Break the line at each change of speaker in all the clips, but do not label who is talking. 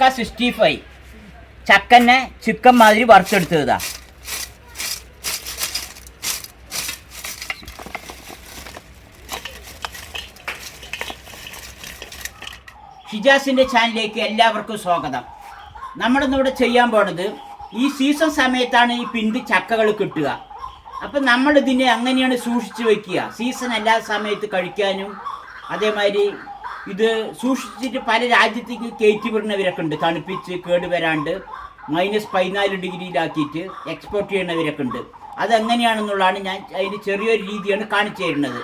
ചക്ക sixty five. ചക്കനെ chicken മാതിരി വറുത്തെടുത്തതാ. ഷിജാസിന്റെ ചാനലിലേക്ക് എല്ലാവർക്കും സ്വാഗതം. നമ്മളിന്നിവിടെ ചെയ്യാൻ പോണത് ഈ സീസൺ സമയത്താണ് ഈ പിണ്ടി ചക്കകൾ കിട്ടുക. അപ്പം നമ്മൾ ഇതിനെ അങ്ങനെയാണ് സൂക്ഷിച്ചു വെക്കുക. സീസൺ എല്ലാ സമയത്ത് കഴിക്കാനും അതേമാതിരി ഇത് സൂക്ഷിച്ചിട്ട് പല രാജ്യത്തേക്ക് കയറ്റി വിടുന്നവരൊക്കെ ഉണ്ട്. തണുപ്പിച്ച് കേട് വരാണ്ട് മൈനസ് പതിനാല് ഡിഗ്രിയിലാക്കിയിട്ട് എക്സ്പോർട്ട് ചെയ്യുന്നവരൊക്കെ ഉണ്ട്. അതെങ്ങനെയാണെന്നുള്ളതാണ് ഞാൻ അതിന് ചെറിയൊരു രീതിയാണ് കാണിച്ചു തരുന്നത്.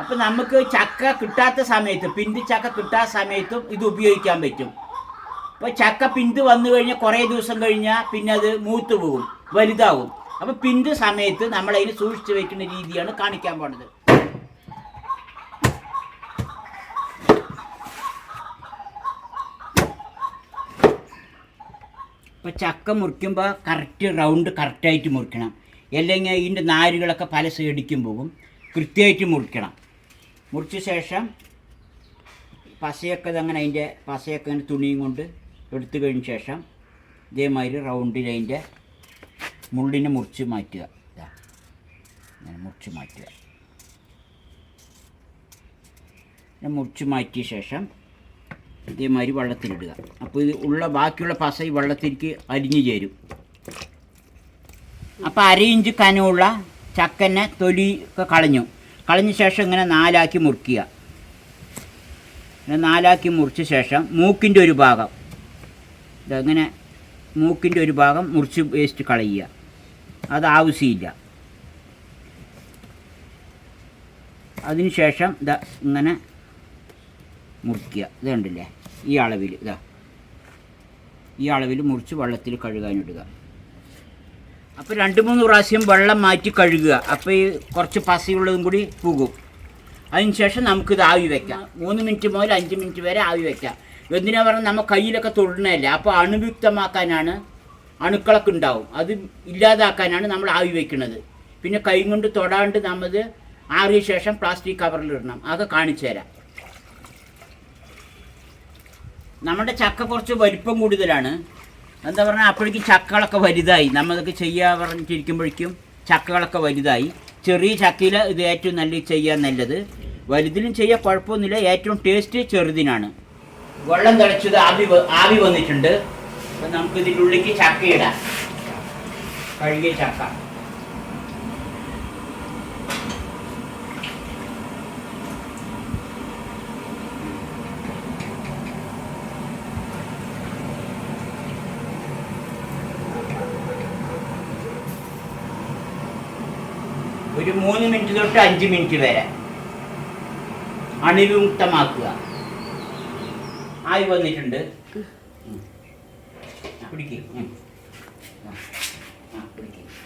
അപ്പം നമുക്ക് ചക്ക കിട്ടാത്ത സമയത്ത് പിന്ത് ചക്ക കിട്ടാത്ത സമയത്തും ഇത് ഉപയോഗിക്കാൻ പറ്റും. അപ്പോൾ ചക്ക പിന്ത് വന്നു കഴിഞ്ഞാൽ കുറേ ദിവസം കഴിഞ്ഞാൽ പിന്നെ അത് മൂത്ത് പോകും വലുതാവും. അപ്പോൾ പിന്ത് സമയത്ത് നമ്മളതിന് സൂക്ഷിച്ച് വെക്കുന്ന രീതിയാണ് കാണിക്കാൻ പോണത്. ഇപ്പോൾ ചക്ക മുറിക്കുമ്പോൾ കറക്റ്റ് റൗണ്ട് കറക്റ്റായിട്ട് മുറിക്കണം. അല്ലെങ്കിൽ ഇതിന്റെ നാരുകളൊക്കെ പല സൈഡിക്കും പോകും. കൃത്യമായിട്ട് മുറിക്കണം. മുറിച്ച ശേഷം പശയൊക്കെ അങ്ങനെ അതിന്റെ പശയൊക്കെ അങ്ങനെ തുണിയും കൊണ്ട് എടുത്തു കഴിഞ്ഞ ശേഷം ഇതേമാതിരി റൗണ്ടിൽ അതിന്റെ മുള്ളിനെ മുറിച്ച് മാറ്റുക. ഇങ്ങനെ മുറിച്ച് മാറ്റുക. മുറിച്ച് മാറ്റിയ ശേഷം ഇതേമാതിരി വെള്ളത്തിലിടുക. അപ്പോൾ ഇത് ഉള്ള ബാക്കിയുള്ള പസ ഈ വെള്ളത്തിലേക്ക് അരിഞ്ഞു ചേരും. അപ്പോൾ അര ഇഞ്ച് കനമുള്ള ചക്കനെ തൊലി ഒക്കെ കളഞ്ഞു. കളഞ്ഞ ശേഷം ഇങ്ങനെ നാലാക്കി മുറിക്കുക. നാലാക്കി മുറിച്ച ശേഷം മൂക്കിന്റെ ഒരു ഭാഗം. ഇതങ്ങനെ മൂക്കിന്റെ ഒരു ഭാഗം മുറിച്ച് വേസ്റ്റ് കളയുക. അത് ആവശ്യമില്ല. അതിനുശേഷം ഇതാ ഇങ്ങനെ മുറിക്കുക. ഇത് കണ്ടില്ലേ? ഈ അളവിൽ ഇതാ. ഈ അളവിൽ മുറിച്ച് വെള്ളത്തിൽ കഴുകാനിടുക അപ്പോൾ രണ്ട് മൂന്ന് പ്രാവശ്യം വെള്ളം മാറ്റി കഴുകുക. അപ്പോൾ ഈ കുറച്ച് പസയുള്ളതും കൂടി പോകും. അതിനുശേഷം നമുക്കിത് ആവി വെക്കാം. മൂന്ന് മിനിറ്റ് മുതൽ അഞ്ച് മിനിറ്റ് വരെ ആവി വെക്കാം. എന്തിനാ പറഞ്ഞാൽ നമ്മൾ കയ്യിലൊക്കെ തൊടുന്നതല്ല. അപ്പോൾ അണുവിക്തമാക്കാനാണ് അണുക്കളൊക്കെ ഉണ്ടാവും. അത് ഇല്ലാതാക്കാനാണ് നമ്മൾ ആവി വെക്കുന്നത്. പിന്നെ കൈ കൊണ്ട് തൊടാണ്ട് നമ്മൾ ആറിയ ശേഷം പ്ലാസ്റ്റിക് കവറിലിടണം അതൊക്കെ കാണിച്ചു തരാം. നമ്മുടെ ചക്ക കുറച്ച് വലിപ്പം കൂടുതലാണ്. എന്താ പറഞ്ഞാൽ അപ്പോഴേക്കും ചക്കകളൊക്കെ വലുതായി. നമ്മളൊക്കെ ചെയ്യാ പറഞ്ഞിട്ടിരിക്കുമ്പോഴേക്കും ചക്കകളൊക്കെ വലുതായി. ചെറിയ ചക്കയിൽ ഇത് ഏറ്റവും നല്ല ചെയ്യാൻ നല്ലത്. വലുതിലും ചെയ്യാൻ കുഴപ്പമൊന്നുമില്ല. ഏറ്റവും ടേസ്റ്റ് ചെറുതിനാണ്. വെള്ളം തിളച്ചത് ആവി ആവി വന്നിട്ടുണ്ട്. അപ്പം നമുക്ക് ഇതിന്റെ ഉള്ളിലേക്ക് ചക്ക കഴുകിയ ചക്ക. ഒരു മൂന്ന് മിനിറ്റ് തൊട്ട് അഞ്ച് മിനിറ്റ് വരെ. അണിവിമുക്തമാക്കുക. ആയി വന്നിട്ടുണ്ട്. പിടിക്ക്.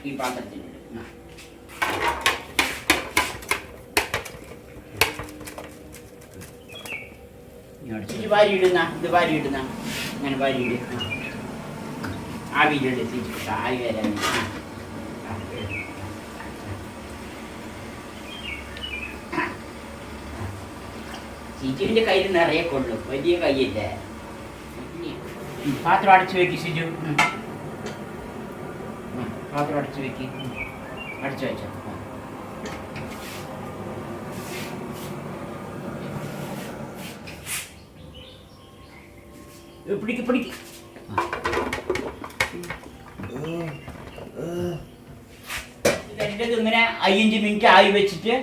ഈ. ഇങ്ങോട്ട് ഇത് വാരി ഇടുന്ന ഇത് വാരി ഇടുന്ന. അങ്ങനെ വാരി ഇടുക ആവിയിലെടുത്ത് ആയി വരാൻ സിജുവിന്റെ കയ്യിൽ നിറയെ കൊള്ളും. വലിയ കയ്യില്ലേ. പാത്രം അടച്ചു വെക്ക് സിജു. പാത്രം അടച്ചു വെക്ക്. അടച്ചു വെച്ചോ. പിടിക്ക് പിടിക്ക്. ഇതെന്റെത് ഇങ്ങനെ അയ്യഞ്ച് മിനിറ്റ് ആയി വെച്ചിട്ട്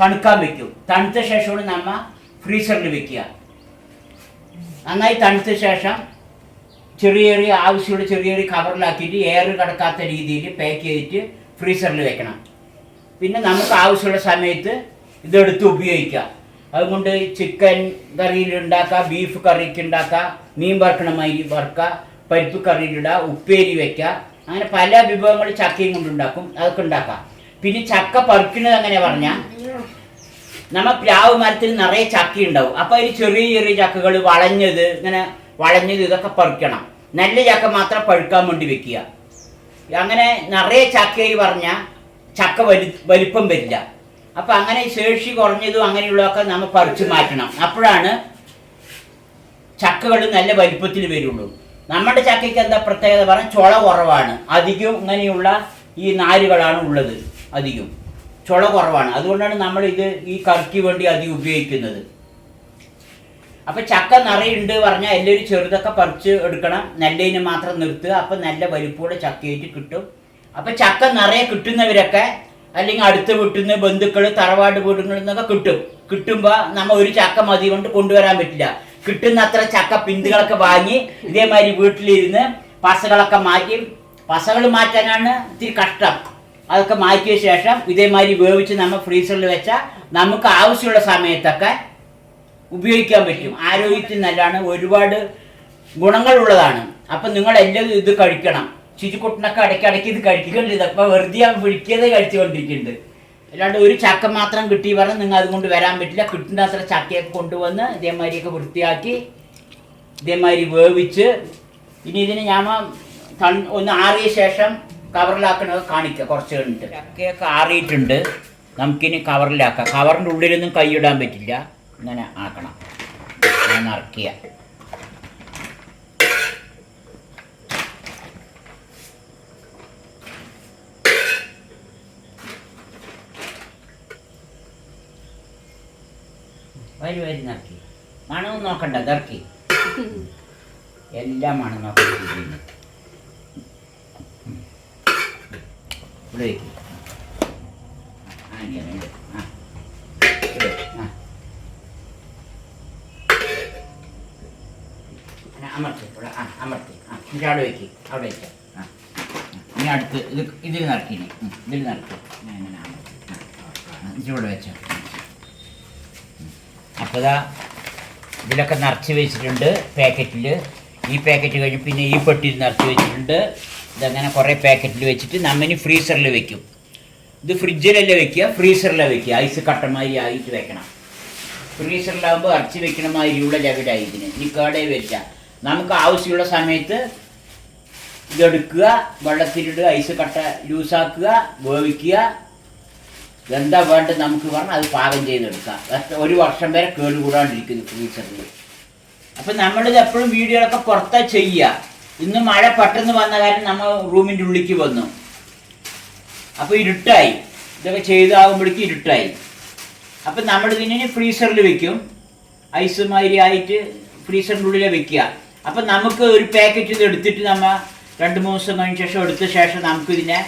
തണുക്കാൻ വെക്കും. തണുത്ത ശേഷമാണ് നമ്മ ഫ്രീസറിൽ വെക്കുക. നന്നായി തണുത്ത ശേഷം ചെറിയ ചെറിയ ആവശ്യമുള്ള ചെറിയ ചെറിയ കവറിലാക്കിയിട്ട് എയർ കിടക്കാത്ത രീതിയിൽ പാക്ക് ചെയ്തിട്ട് ഫ്രീസറിൽ വെക്കണം. പിന്നെ നമുക്ക് ആവശ്യമുള്ള സമയത്ത് ഇതെടുത്ത് ഉപയോഗിക്കാം അതുകൊണ്ട് ചിക്കൻ കറിയിൽ ബീഫ് കറിക്ക് ഉണ്ടാക്കാം മീൻ വറക്കണമായി വറുക്കുക പരിപ്പ് കറിയിലിടുക ഉപ്പേരി വെക്കുക. അങ്ങനെ പല വിഭവങ്ങൾ ചക്കയും കൊണ്ടുണ്ടാക്കും അതൊക്കെ ഉണ്ടാക്കാം. പിന്നെ ചക്ക പറിക്കുന്നത് അങ്ങനെ പറഞ്ഞാൽ നമ്മ പ്ലാവ് മരത്തിൽ നിറയെ ചക്ക ഉണ്ടാവും. അപ്പൊ അതിൽ ചെറിയ ചെറിയ ചക്കകൾ വളഞ്ഞത് ഇങ്ങനെ വളഞ്ഞത് ഇതൊക്കെ പറിക്കണം. നല്ല ചക്ക മാത്രം പഴുക്കാൻ വേണ്ടി വെക്കുക. അങ്ങനെ നിറയെ ചക്കയായി പറഞ്ഞ ചക്ക വലു വലിപ്പം വരില്ല. അപ്പൊ അങ്ങനെ ശേഷി കുറഞ്ഞതും അങ്ങനെയുള്ളതൊക്കെ നമ്മൾ പറിച്ചു മാറ്റണം. അപ്പോഴാണ് ചക്കകൾ നല്ല വലിപ്പത്തിൽ വരുള്ളൂ. നമ്മുടെ ചക്കയ്ക്ക് എന്താ പ്രത്യേകത? പറഞ്ഞാൽ ചുള കുറവാണ്. അധികം ഇങ്ങനെയുള്ള ഈ നാരുകളാണ് ഉള്ളത്. അധികം. ചുള കുറവാണ്. അതുകൊണ്ടാണ് നമ്മൾ ഇത് ഈ കറിക്ക് വേണ്ടി അധികം ഉപയോഗിക്കുന്നത്. അപ്പൊ ചക്ക നിറയുണ്ട് പറഞ്ഞാൽ എല്ലാവരും ചെറുതൊക്കെ പറിച്ച് എടുക്കണം. നെല്ലിനെ മാത്രം നിർത്തുക. അപ്പൊ നല്ല വലിപ്പൂടെ ചക്കയായിട്ട് കിട്ടും. അപ്പൊ ചക്ക നിറയെ കിട്ടുന്നവരൊക്കെ അല്ലെങ്കിൽ അടുത്ത വീട്ടിൽ ബന്ധുക്കൾ തറവാട് വീടുകളിൽ നിന്നൊക്കെ കിട്ടും. കിട്ടുമ്പോൾ നമ്മ ഒരു ചക്ക മതി കൊണ്ട് കൊണ്ടുവരാൻ പറ്റില്ല. കിട്ടുന്ന അത്ര ചക്ക പിന്തുകളൊക്കെ വാങ്ങി ഇതേമാതിരി വീട്ടിലിരുന്ന് പസകളൊക്കെ മാറ്റി പസകൾ മാറ്റാനാണ് ഇത്തിരി കഷ്ടം. അതൊക്കെ മാറ്റിയ ശേഷം ഇതേമാതിരി വേവിച്ച് നമ്മൾ ഫ്രീസറിൽ വെച്ചാൽ നമുക്ക് ആവശ്യമുള്ള സമയത്തൊക്കെ ഉപയോഗിക്കാൻ പറ്റും. ആരോഗ്യത്തിന് നല്ലതാണ്. ഒരുപാട് ഗുണങ്ങളുള്ളതാണ് അപ്പം നിങ്ങൾ എല്ലാവരും ഇത് കഴിക്കണം. ചിരിക്കുട്ടനൊക്കെ ഇടയ്ക്കിടയ്ക്ക് ഇത് കഴിക്കുന്നുണ്ട്. ഇതൊക്കെ വെറുതെ വിളിക്കാതെ കഴിച്ചുകൊണ്ടിരിക്കുന്നുണ്ട്. അല്ലാണ്ട് ഒരു ചക്ക മാത്രം കിട്ടി പറഞ്ഞാൽ നിങ്ങൾ അതുകൊണ്ട് വരാൻ പറ്റില്ല. കിട്ടുന്ന അത്ര ചക്കയൊക്കെ കൊണ്ടുവന്ന് ഇതേമാതിരിയൊക്കെ വൃത്തിയാക്കി ഇതേമാതിരി വേവിച്ച് ഇനി ഇതിന് ഞാൻ ഒന്ന് ആറിയ ശേഷം കവറിലാക്കണത് കാണിക്കുക കുറച്ച് കഴിഞ്ഞിട്ട്. ചക്കയൊക്കെ ആറിയിട്ടുണ്ട്. നമുക്കിനി കവറിലാക്കാം. കവറിന്റെ ഉള്ളിലൊന്നും കൈയിടാൻ പറ്റില്ല. ഇങ്ങനെ ആക്കണം. ഞാൻ നിറക്കിയ വരി വരി നിറക്കി മണവും നോക്കണ്ട ഇറക്കി എല്ലാം മണം നോക്കണ്ട ഇവിടെ വയ്ക്ക്. ഇങ്ങനെ ആ. ആ. അമർത്തി ഇവിടെ ആ അമർത്തി. ആ അവിടെ വയ്ക്ക്. ഇനി അടുത്ത് ഇത് ഇതിൽ നടക്കിനി ഇതിൽ ഞാൻ അപ്പോൾ ഇതാ ഇതിലൊക്കെ നിറച്ച് വെച്ചിട്ടുണ്ട് പാക്കറ്റിൽ ഈ പാക്കറ്റ് കഴിഞ്ഞ് പിന്നെ ഈ പെട്ടിയിൽ നിറച്ച് വെച്ചിട്ടുണ്ട് ഇതങ്ങനെ കുറേ പാക്കറ്റിൽ വെച്ചിട്ട് നമ്മിനി ഫ്രീസറിൽ വെക്കും. ഇത് ഫ്രിഡ്ജിലല്ലേ വെക്കുക? ഫ്രീസറിലാണ് വെക്കുക. ഐസ് കട്ടമാതിരി ആയിട്ട് വെക്കണം. ഫ്രീസറിലാകുമ്പോൾ ഇറച്ചി വെക്കണ മാതിരിയുള്ള ലെവലായി ഇതിന്. ഇനി കേടേ വരില്ല. നമുക്ക് ആവശ്യമുള്ള സമയത്ത് ഇതെടുക്കുക വെള്ളത്തിലിടുക ഐസ് കട്ട ലൂസാക്കുക വേവിക്കുക. എന്താ വേണ്ടത് നമുക്ക് പറഞ്ഞാൽ അത് പാകം ചെയ്തെടുക്കാം എത്ര- ഒരു വർഷം വരെ കേടുകൂടാണ്ടിരിക്കുന്നു ഫ്രീസറിൽ. അപ്പം നമ്മളിത് എപ്പോഴും വീഡിയോകളൊക്കെ പുറത്താ ചെയ്യുക. ഇന്ന് മഴ പെട്ടെന്ന് വന്ന കാര്യം നമ്മൾ റൂമിന്റെ ഉള്ളിലേക്ക് വന്നു. അപ്പോൾ ഇരുട്ടായി. ഇതൊക്കെ ചെയ്താകുമ്പോഴേക്കും ഇരുട്ടായി. അപ്പൊ നമ്മൾ ഇതിനെ ഫ്രീസറിൽ വെക്കും. ഐസ് മാതിരി ആയിട്ട് ഫ്രീസറിന്റെ ഉള്ളിൽ വെക്കുക. അപ്പം നമുക്ക് ഒരു പാക്കറ്റ് ഇത് എടുത്തിട്ട് നമ്മ രണ്ട് മൂന്ന് ദിവസം കഴിഞ്ഞ ശേഷം എടുത്ത ശേഷം നമുക്കിതിനെ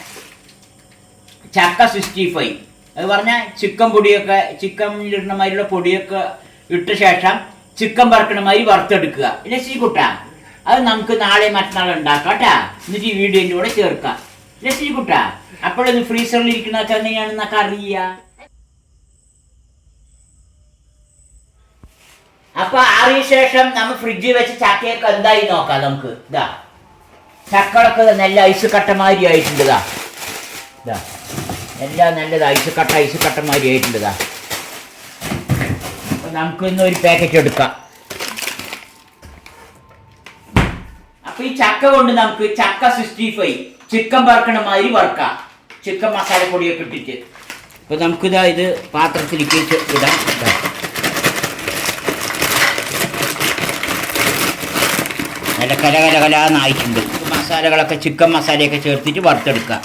ചക്ക സിക്സ്റ്റി ഫൈവ്. അത് പറഞ്ഞാൽ ചിക്കൻ പൊടിയൊക്കെ ചിക്കൻ ഇടുന്ന മാതിരിയുള്ള പൊടിയൊക്കെ ഇട്ട ശേഷം ചിക്കൻ വറുക്കണ മാതിരി വറുത്തെടുക്കുക. സീ ശ്രീകുട്ട അത് നമുക്ക് നാളെ മറ്റന്നാൾ ഉണ്ടാക്കാം കേട്ടാ. എന്നിട്ട് ഈ വീഡിയോന്റെ കൂടെ ചേർക്കാം. ലക്ഷ്മി കുട്ടാ? അപ്പോഴൊന്ന് ഫ്രീസറിൽ ഇരിക്കുന്നതൊക്കെ എങ്ങനെയാണെന്നൊക്കെ അറിയാം? അപ്പൊ ആറിയ ശേഷം നമ്മൾ ഫ്രിഡ്ജിൽ വെച്ച് ചക്കയൊക്കെ എന്തായി നോക്കാം നമുക്ക്. ഇതാ. ചക്കളൊക്കെ നല്ല ഐസ് കട്ട മാതിരി ആയിട്ടുണ്ട് ഇതാ. ഇതാ. എല്ലാം നല്ലത് ഐസ് കട്ട ഐസ് കട്ട മാതിരി ആയിട്ടുണ്ട് ഇതാ. അപ്പൊ നമുക്ക് ഇന്ന് ഒരു പാക്കറ്റ് എടുക്കാം. അപ്പൊ ഈ ചക്ക കൊണ്ട് നമുക്ക് ചക്ക സിക്സ്റ്റി ഫൈവ് ചിക്കൻ വറുക്കണ മാതിരി വറുക്കാം. ചിക്കൻ മസാലപ്പൊടിയൊക്കെ ഇട്ടിട്ട്. അപ്പൊ നമുക്കിതാ ഇത് പാത്രത്തിലേക്ക് ഇടാം. നല്ല കല കല കലാന്നായിട്ടുണ്ട് മസാലകളൊക്കെ ചിക്കൻ മസാലയൊക്കെ ചേർത്തിട്ട് വറുത്തെടുക്കുക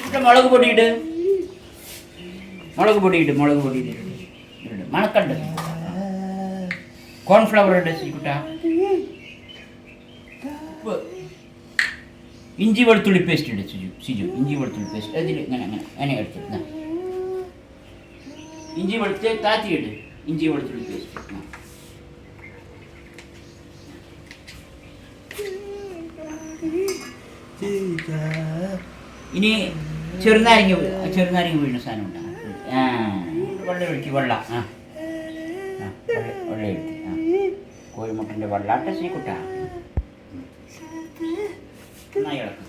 ഇവിടെ മുളക് പൊടി ഇട് മുളക് പൊടി ഇട് മുളക് പൊടി ഇട് ഇട്. മണക്കണ്ട് കോൺഫ്ലവർ ഉണ്ട് ശ്രീകുട്ട ഇഞ്ചി വെളുത്തുള്ളി പേസ്റ്റ് ഉണ്ട് സിജു? സിജു ഇഞ്ചി വെളുത്തുള്ളി പേസ്റ്റ് അതിൽ ഇങ്ങനെ അങ്ങനെ അങ്ങനെ എടുത്ത് ഇഞ്ചി വെളുത്ത് താത്തി ഇട്. ഇഞ്ചി വെളുത്തുള്ളി പേസ്റ്റ് ഇനി ചെറുനാരങ്ങ ചെറുനാരങ്ങ വീഴുന്ന സാധനം ഉണ്ട്? ആ വെള്ളം ഒഴിക്ക് വെള്ള. ആ. വെള്ളം ഒഴിക്ക്. ആ. കോഴിമുട്ടന്റെ വെള്ളാട്ട ശ്രീകുട്ട. നന്നായി ഇളക്കും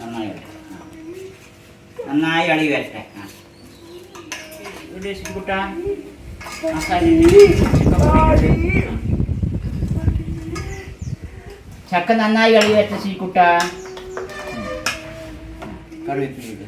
നന്നായി ഇളക്കും നന്നായി ഇളകി വരട്ടെ. ഇവിടെ. ആ. ചക്ക നന്നായി ഇളകി വരട്ടെ ശ്രീകുട്ട കറിവേപ്പില ഇട്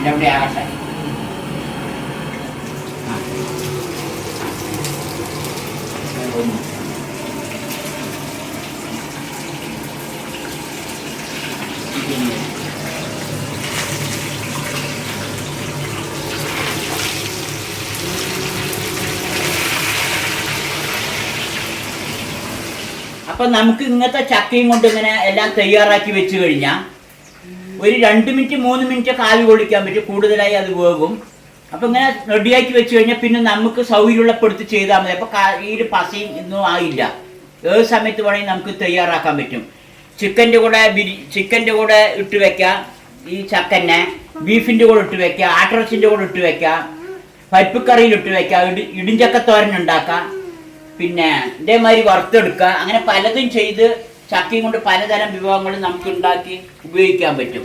ഇവിടെ ആകട്ടെ. അപ്പൊ നമുക്ക് ഇങ്ങനത്തെ ചക്കയും കൊണ്ട് ഇങ്ങനെ എല്ലാം തയ്യാറാക്കി വെച്ച് കഴിഞ്ഞാൽ ഒരു രണ്ട് മിനിറ്റ് മൂന്ന് മിനിറ്റ് കാവി കൊള്ളിക്കാൻ പറ്റും. കൂടുതലായി അത് വേകും അപ്പൊ ഇങ്ങനെ റെഡിയാക്കി വെച്ച് കഴിഞ്ഞാൽ പിന്നെ നമുക്ക് സൗകര്യമുള്ളപ്പെടുത്ത് ചെയ്താൽ മതി. അപ്പൊ കയ്യിൽ പസയും ഒന്നും ആയില്ല. ഏത് സമയത്ത് വേണമെങ്കിൽ നമുക്ക് തയ്യാറാക്കാൻ പറ്റും. ചിക്കന്റെ കൂടെ ബിരി ചിക്കന്റെ കൂടെ ഇട്ട് വെക്കാം. ഈ ചക്കന്നെ ബീഫിന്റെ കൂടെ ഇട്ട് വെക്കാം. ആട്ടിറച്ചിന്റെ കൂടെ ഇട്ട് വെക്കാം. പരിപ്പ് കറിയിൽ ഇട്ട് വെക്കാം. ഇടി ഇടിഞ്ചക്കത്തോരൻ ഉണ്ടാക്കാം. പിന്നെ ഇതേമാതിരി വറുത്തെടുക്കുക അങ്ങനെ പലതും ചെയ്ത് ചക്കയും കൊണ്ട് പലതരം വിഭവങ്ങൾ നമുക്ക് ഉണ്ടാക്കി ഉപയോഗിക്കാൻ പറ്റും.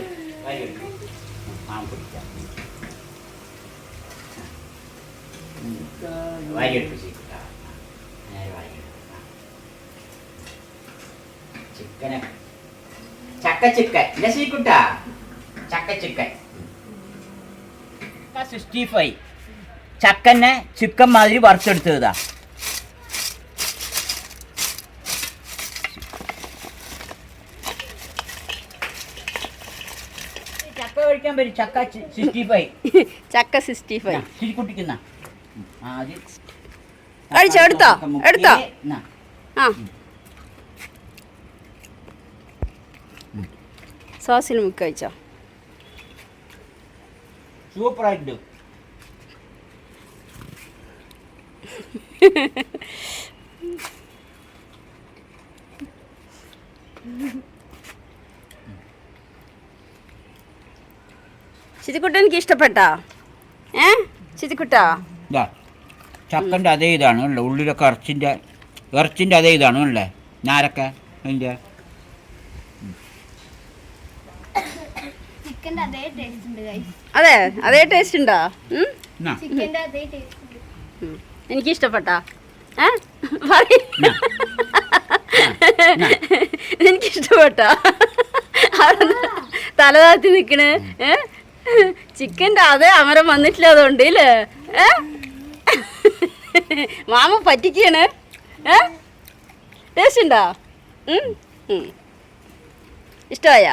ചിക്കന്. ചക്ക ചിക്കൻ സീക്കുട്ടാ ചക്ക ചിക്കൻ സിക്സ്റ്റി ഫൈവ്. ചക്കനെ ചിക്കൻ മാതിരി വറുത്തെടുത്തതാ പറ്റും ചക്ക സിക്സ്റ്റി ഫൈവ്.
ചക്ക സിക്സ്റ്റി ഫൈവ്.
ശരിക്കുട്ടിക്കുന്ന ആദ്യം
കഴിച്ചോ, എടുത്തോ? എടുത്തോ? ആ. സോസിൽ മുക്കി വെച്ചോ.
സൂപ്പറായിട്ടുണ്ട്.
ചിതിക്കുട്ട എനിക്ക് ഇഷ്ടപ്പെട്ടാ. ഏ? ചിതിക്കുട്ടാ
ഇതാ ചക്കന്റെ അതേ ഇതാണ് അല്ലേ? ഉള്ളിലൊക്കെ ഇറച്ചിന്റെ ഇറച്ചിന്റെ അതേ ഇതാണ് അല്ലേ? ഞാരൊക്കെ
അതിന്റെ അതേ
അതെ ടേസ്റ്റ് ഉണ്ടോ. എനിക്ക് ഇഷ്ടപ്പെട്ടാ. എനിക്ക് ഇഷ്ടപ്പെട്ടാ തലതാഴ്ത്തി നിൽക്കണേ നിക്കണ്? ഏ? ചിക്കന്റെ അതേ അമരം വന്നിട്ടില്ല അതുകൊണ്ട് ഇല്ലേ? ഏ? മാമ പറ്റിക്കാണ് ഏ? ടേസ്റ്റ് ഉണ്ടോ ഇഷ്ടമായ?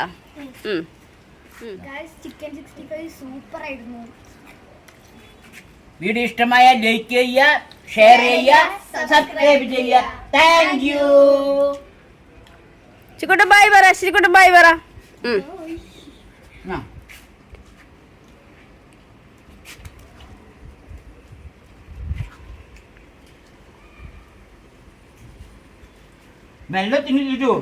വീഡിയോ ഇഷ്ടമായ ലൈക്ക് ചെയ്യുക ഷെയർ ചെയ്യുക സബ്സ്ക്രൈബ് ചെയ്യുക. താങ്ക് യു
ചിക്കുട്ട ബായ് പറ ചിക്കുട്ട ബായ് പറ.
വെള്ളത്തിന് ചുറ്റൂ